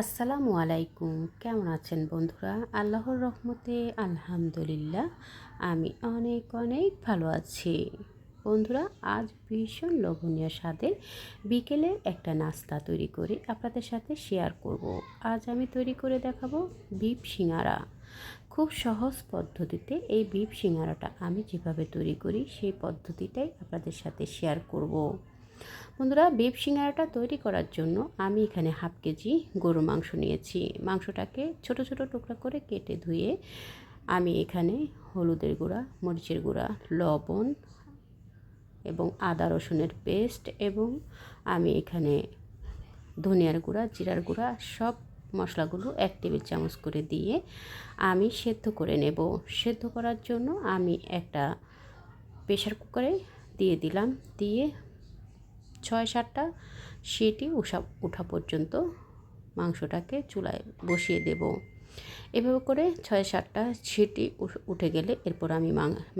আসসালামু আলাইকুম কেমন আছেন বন্ধুরা আল্লাহর রহমতে আলহামদুলিল্লাহ, আমি অনেক অনেক ভালো আছি বন্ধুরা, আজ ভীষণ লোভনীয় স্বাদের বিকেলের একটা নাস্তা তৈরি করে আপনাদের সাথে শেয়ার করব। আজ আমি তৈরি করে দেখাবো বিপ সিঙ্গারা খুব সহজ পদ্ধতিতে এই বিপ সিঙ্গারাটা আমি যেভাবে তৈরি করি, সেই পদ্ধতিটাই আপনাদের সাথে শেয়ার করব। বন্ধুরা বিফ সিঙ্গারাটা তৈরি করার জন্য আমি এখানে হাফ কেজি গরু মাংস নিয়েছি। মাংসটাকে ছোট ছোট টুকরা করে কেটে ধুয়ে আমি এখানে হলুদের গুঁড়া, মরিচের গুঁড়া, লবণ এবং আদা রসুনের পেস্ট এবং আমি এখানে ধনিয়ার গুঁড়া, জিরার গুঁড়া সব মশলাগুলো এক টেবিল চামচ করে দিয়ে আমি সেদ্ধ করে নেব। সেদ্ধ করার জন্য আমি একটা প্রেশার কুকারে দিয়ে দিলাম। দিয়ে ছয় সাতটা, সেটি উষা ওঠা পর্যন্ত মাংসটাকে চুলায় বসিয়ে দেব। এভাবে করে ছয় সাতটা, সেটি উঠে গেলে এরপর আমি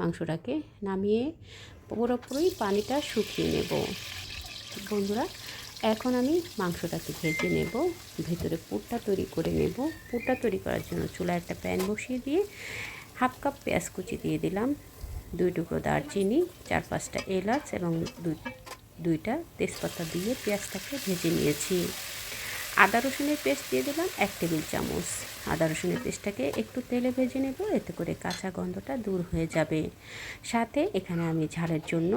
মাংসটাকে নামিয়ে পুরোপুরি পানিটা শুকিয়ে নেব। বন্ধুরা, এখন আমি মাংসটাকে ভেজে নেব, ভেতরে পুরটা তৈরি করে নেব। পুরটা তৈরি করার জন্য চুলায় একটা প্যান বসিয়ে দিয়ে হাফ কাপ পেঁয়াজ কুচি দিয়ে দিলাম, দুই টুকরো দারচিনি, চার পাঁচটা এলাচ এবং দুই দুইটা তেজপাতা দিয়ে পেঁয়াজটাকে ভেজে নিয়েছি। আদা রসুনের পেস্ট দিয়ে দিলাম এক টেবিল চামচ। আদা রসুনের পেস্টটাকে একটু তেলে ভেজে নেব, এতে করে কাঁচা গন্ধটা দূর হয়ে যাবে। সাথে এখানে আমি ঝালের জন্য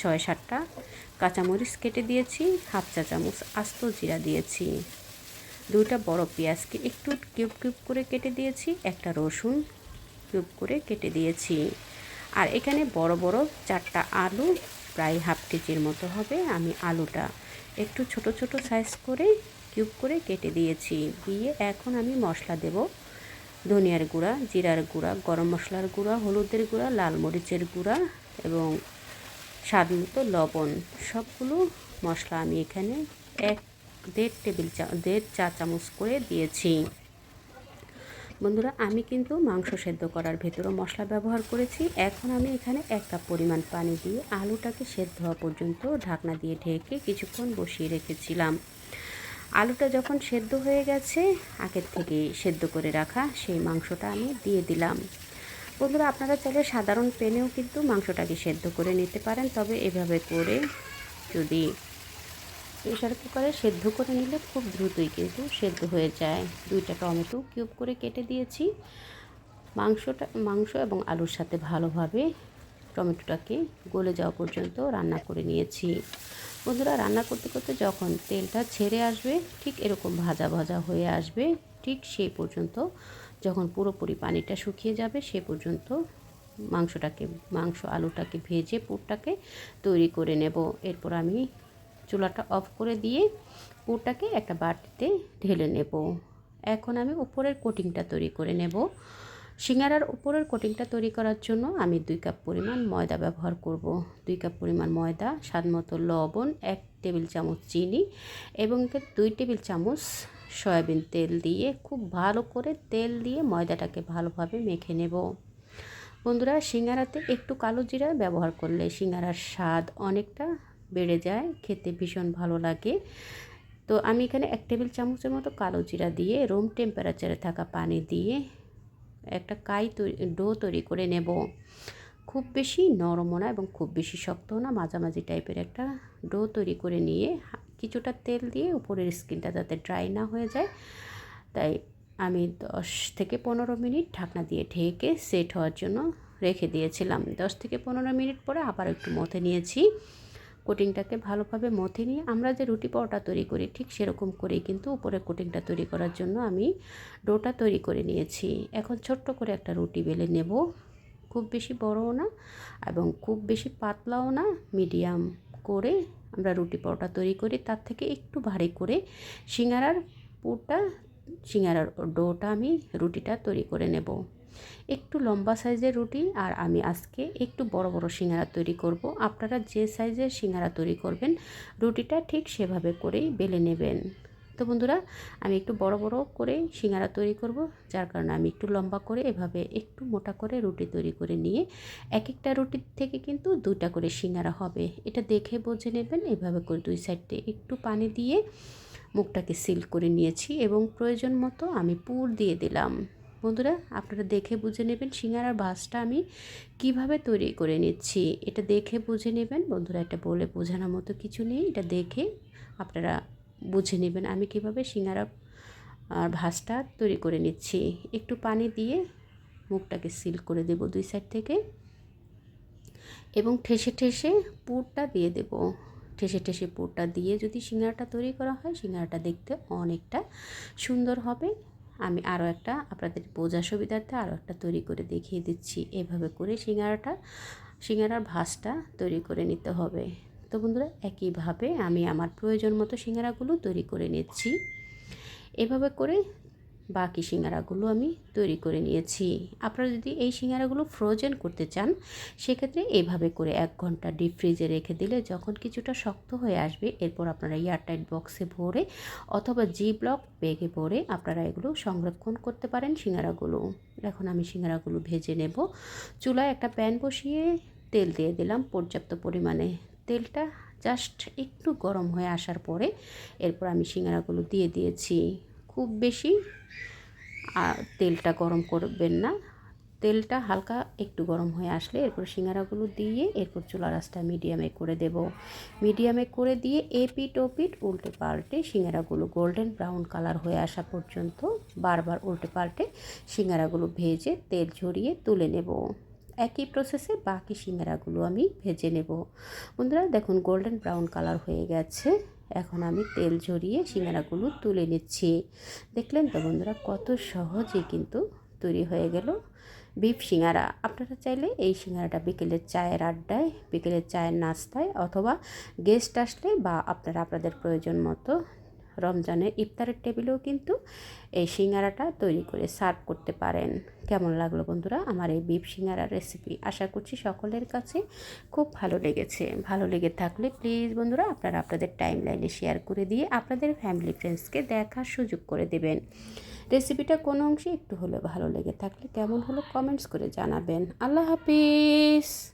ছয় সাতটা কাঁচামরিচ কেটে দিয়েছি, হাফ চা চামচ আস্ত জিরা দিয়েছি। দুইটা বড় পেঁয়াজকে একটু কিউব কিউব করে কেটে দিয়েছি, একটা রসুন কিউব করে কেটে দিয়েছি। আর এখানে বড় বড় চারটা আলু প্রায় হাফ কেজির মতো হবে। আমি আলুটা একটু ছোট ছোট সাইজ করে কিউব করে কেটে দিয়েছি। দিয়ে এখন আমি মশলা দেব। ধনিয়ার গুঁড়া, জিরার গুঁড়া, গরম মশলার গুঁড়া, হলুদের গুঁড়া, লাল মরিচের গুঁড়া এবং স্বাদ মতো লবণ। সবগুলো মশলা আমি এখানে এক দেড় টেবিল চা, দেড় চা চামচ করে দিয়েছি। বন্ধুরা, আমি কিন্তু মাংস সেদ্ধ করার ভেতরেও মশলা ব্যবহার করেছি। এখন আমি এখানে এক কাপ পরিমাণ পানি দিয়ে আলুটাকে সেদ্ধ হওয়া পর্যন্ত ঢাকনা দিয়ে ঢেকে কিছুক্ষণ বসিয়ে রেখেছিলাম। আলুটা যখন সেদ্ধ হয়ে গেছে, আগের থেকে সেদ্ধ করে রাখা সেই মাংসটা আমি দিয়ে দিলাম। বন্ধুরা, আপনারা চাইলে সাধারণ পেনেও কিন্তু মাংসটাকে সেদ্ধ করে নিতে পারেন, তবে এভাবে করে যদি প্রেশার কুকারে সেদ্ধ করে নিলে খুব দ্রুতই কিন্তু সেদ্ধ হয়ে যায়। দুইটা টমেটো কিউব করে কেটে দিয়েছি। মাংসটা, মাংস এবং আলুর সাথে ভালোভাবে টমেটোটাকে গলে যাওয়া পর্যন্ত রান্না করে নিয়েছি। বন্ধুরা, রান্না করতে করতে যখন তেলটা ছেড়ে আসবে, ঠিক এরকম ভাজা ভাজা হয়ে আসবে, ঠিক সেই পর্যন্ত যখন পুরোপুরি পানিটা শুকিয়ে যাবে, সে পর্যন্ত মাংসটাকে, মাংস আলুটাকে ভেজে পুরটাকে তৈরি করে নেব। এরপর আমি চুলাটা অফ করে দিয়ে পুরটাকে একটা বাটিতে ঢেলে নেব। এখন আমি উপরের কোটিংটা তৈরি করে নেব। সিঙ্গারার উপরের কোটিংটা তৈরি করার জন্য আমি দুই কাপ পরিমাণ ময়দা ব্যবহার করব। দুই কাপ পরিমাণ ময়দা, স্বাদ মতো লবণ, এক টেবিল চামচ চিনি এবং দুই টেবিল চামচ সয়াবিন তেল দিয়ে খুব ভালো করে তেল দিয়ে ময়দাটাকে ভালোভাবে মেখে নেব। বন্ধুরা, সিঙ্গারাতে একটু কালো জিরা ব্যবহার করলে সিঙ্গারার স্বাদ অনেকটা বেড়ে যায়, খেতে ভীষণ ভালো লাগে। তো আমি এখানে এক টেবিল চামচের মতো কালো জিরা দিয়ে রুম টেম্পারেচারে থাকা পানি দিয়ে একটা কাই ডো তৈরি করে নেব। খুব বেশি নরমও না এবং খুব বেশি শক্তও না, মাঝামাঝি টাইপের একটা ডো তৈরি করে নিয়ে কিছুটা তেল দিয়ে উপরের স্কিনটা যাতে ড্রাই না হয়ে যায়। তাই আমি দশ থেকে পনেরো মিনিট ঢাকনা দিয়ে ঢেকে সেট হওয়ার জন্য রেখে দিয়েছিলাম। দশ থেকে পনেরো মিনিট পরে আবার একটু মথে নিয়েছি। কোটিংটাকে ভালোভাবে মথে নিয়ে আমরা যে রুটি পরোটা তৈরি করি, ঠিক সেরকম করেই কিন্তু উপরে কোটিংটা তৈরি করার জন্য আমি ডোটা তৈরি করে নিয়েছি। এখন ছোট্ট করে একটা রুটি বেলে নেব। খুব বেশি বড়ও না এবং খুব বেশি পাতলাও না মিডিয়াম করে আমরা রুটি পরোটা তৈরি করি। তার থেকে একটু ভারী করে সিঙ্গারার পুরটা সিঙ্গারার ডোটা আমি রুটিটা তৈরি করে নেব। একটু লম্বা সাইজের রুটি আর আমি আজকে একটু বড় বড় সিঙ্গারা তৈরি করব। আপনারা যে সাইজের সিঙ্গারা তৈরি করবেন, রুটিটা ঠিক সেভাবে করেই বেলে নেবেন। তো বন্ধুরা, আমি একটু বড় বড় করে সিঙ্গারা তৈরি করব, যার কারণে আমি একটু লম্বা করে এভাবে একটু মোটা করে রুটি তৈরি করে নিয়ে এক একটা রুটির থেকে কিন্তু দুইটা করে সিঙ্গারা হবে। এটা দেখে বুঝে নেবেন, এভাবে করে দুই সাইডে একটু পানি দিয়ে মুখটাকে সিল করে নিয়েছি এবং প্রয়োজন মতো আমি পুর দিয়ে দিলাম। বন্ধুরা, আপনারা দেখে বুঝে নেবেন সিঙ্গারার ভাজটা আমি কীভাবে তৈরি করে নিচ্ছি। এটা দেখে বুঝে নেবেন। বন্ধুরা, এটা বলে বোঝানোর মতো কিছু নেই। এটা দেখে আপনারা বুঝে নেবেন আমি কীভাবে সিঙ্গারা আর ভাজটা তৈরি করে নিচ্ছি। একটু পানি দিয়ে মুখটাকে সিল করে দেব দুই সাইড থেকে এবং ঠেসে ঠেসে পুরটা দিয়ে দেব। ঠেসে ঠেসে পুরটা দিয়ে যদি সিঙ্গারাটা তৈরি করা হয়, সিঙ্গারাটা দেখতে অনেকটা সুন্দর হবে। আমি আরও একটা আপনাদের বোঝার সুবিধার্থে আরও একটা তৈরি করে দেখিয়ে দিচ্ছি। এভাবে করে সিঙ্গারাটা, সিঙ্গারার ভাজটা তৈরি করে নিতে হবে। তো বন্ধুরা, একইভাবে আমি আমার প্রয়োজন মতো সিঙ্গারাগুলো তৈরি করে নিচ্ছি। এভাবে করে বাকি সিঙ্গারাগুলো আমি তৈরি করে নিয়েছি। আপনারা যদি এই সিঙ্গারাগুলো ফ্রোজেন করতে চান, সেক্ষেত্রে এভাবে করে এক ঘণ্টা ডিপ ফ্রিজে রেখে দিলে যখন কিছুটা শক্ত হয়ে আসবে, এরপর আপনারা এয়ারটাইট বক্সে ভরে অথবা জি ব্লক ব্যাগে ভরে আপনারা এগুলো সংরক্ষণ করতে পারেন সিঙ্গারাগুলো। এখন আমি সিঙ্গারাগুলো ভেজে নেব। চুলায় একটা প্যান বসিয়ে তেল দিয়ে দিলাম পর্যাপ্ত পরিমাণে। তেলটা জাস্ট একটু গরম হয়ে আসার পরে এরপর আমি সিঙ্গারাগুলো দিয়ে দিয়েছি। খুব বেশি। তেলটা গরম করবেন না। তেলটা হালকা একটু গরম হয়ে আসলে এরপর সিঙ্গারাগুলো দিয়ে এরপর চুলা রাসটা মিডিয়ামে করে দেব। মিডিয়ামে করে দিয়ে এপিট ওপিট উল্টে পাল্টে সিঙ্গারাগুলো গোল্ডেন ব্রাউন কালার হয়ে আসা পর্যন্ত বারবার উল্টে পাল্টে সিঙ্গারাগুলো ভেজে তেল ঝরিয়ে তুলে নেব। একই প্রসেসে বাকি সিঙ্গারাগুলো আমি ভেজে নেব। বন্ধুরা, দেখুন, গোল্ডেন ব্রাউন কালার হয়ে গেছে। এখন আমি তেল ঝরিয়ে সিঙ্গারাগুলো তুলে নিচ্ছি। দেখলেন তো বন্ধুরা, কত সহজে কিন্তু তৈরি হয়ে গেল বিফ সিঙ্গারা। আপনারা চাইলে এই সিঙ্গারাটা বিকেলের চায়ের আড্ডায় বিকেলের চায়ের নাস্তায় অথবা গেস্ট আসলে বা আপনারা আপনাদের প্রয়োজন মতো রমজানের ইফতারের টেবিলেও কিন্তু এই সিঙ্গারাটা তৈরি করে সার্ভ করতে পারেন। কেমন লাগল বন্ধুরা আমার এই বিফ সিঙ্গারার রেসিপি? আশা করছি সকলের কাছে খুব ভালো লেগেছে। ভালো লেগে থাকলে প্লিজ বন্ধুরা আপনারা আপনাদের টাইম লাইনে শেয়ার করে দিয়ে আপনাদের ফ্যামিলি ফ্রেন্ডসকে দেখার সুযোগ করে দেবেন। রেসিপিটা কোনো অংশে একটু হলেও ভালো লেগে থাকলে কেমন হলো কমেন্টস করে জানাবেন। আল্লাহ হাফিজ!